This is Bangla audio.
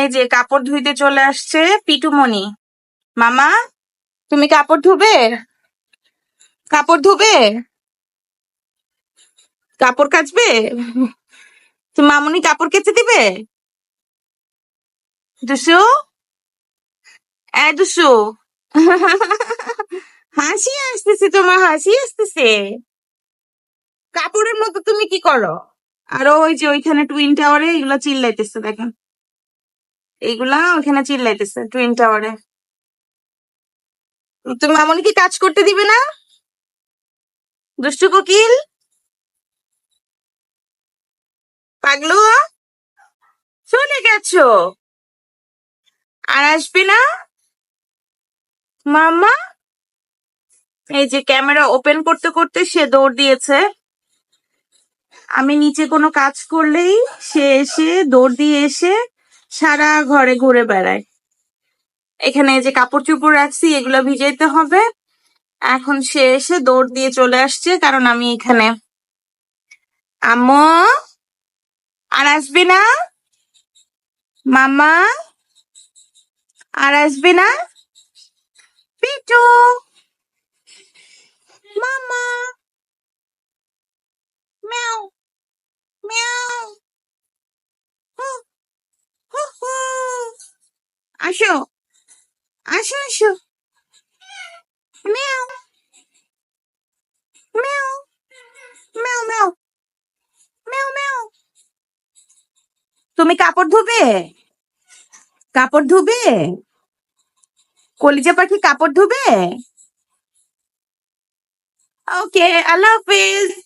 এই যে কাপড় ধুইতে চলে আসছে পিটুমণি। মামা, তুমি কাপড় ধুবে? কাপড় ধুবে? কাপড় কাচবে? তুমি মামুনি কাপড় কেচে দিবে? দুসু? এ দুসু। হাসি আসতেছে তোমার, হাসি আসতেছে। কাপড়ের মতো তুমি কি করো? আর ওই যে ওইখানে টুইন টাওয়ারে এগুলো চিল্লাইতেছে, দেখেন। এইগুলা ওখানে চিল্লাইতেছে টুইন টাওয়ারে তুমি মামনি কি কাজ করতে দিবে না? দুষ্টু কোকিল? পাগলু? চলে গেছো? আর আসবে না? মামা এই যে ক্যামেরা ওপেন করতে করতে সে দৌড় দিয়েছে। আমি নিচে কোনো কাজ করলেই সে এসে দৌড় দিয়ে এসে সারা ঘরে ঘুরে বেড়ায়। এখানে যে কাপড় চোপড় রাখছি, এগুলো ভিজাইতে হবে। এখন সে এসে দৌড় দিয়ে চলে আসছে, কারণ আমি এখানে। আম্মু, আর আসবি না? মামা আর আসবি না পিটু মামা ম্যাও ম্যাও হু, হু, হু। আসো। আসো আসো। ম্যাও। ম্যাও। ম্যাও ম্যাও। ম্যাও ম্যাও। তুমি কাপড় ধুবে? কাপড় ধুবে? কলিজা পাখি কাপড় ধুবে? ওকে আল্লাহ হাফিজ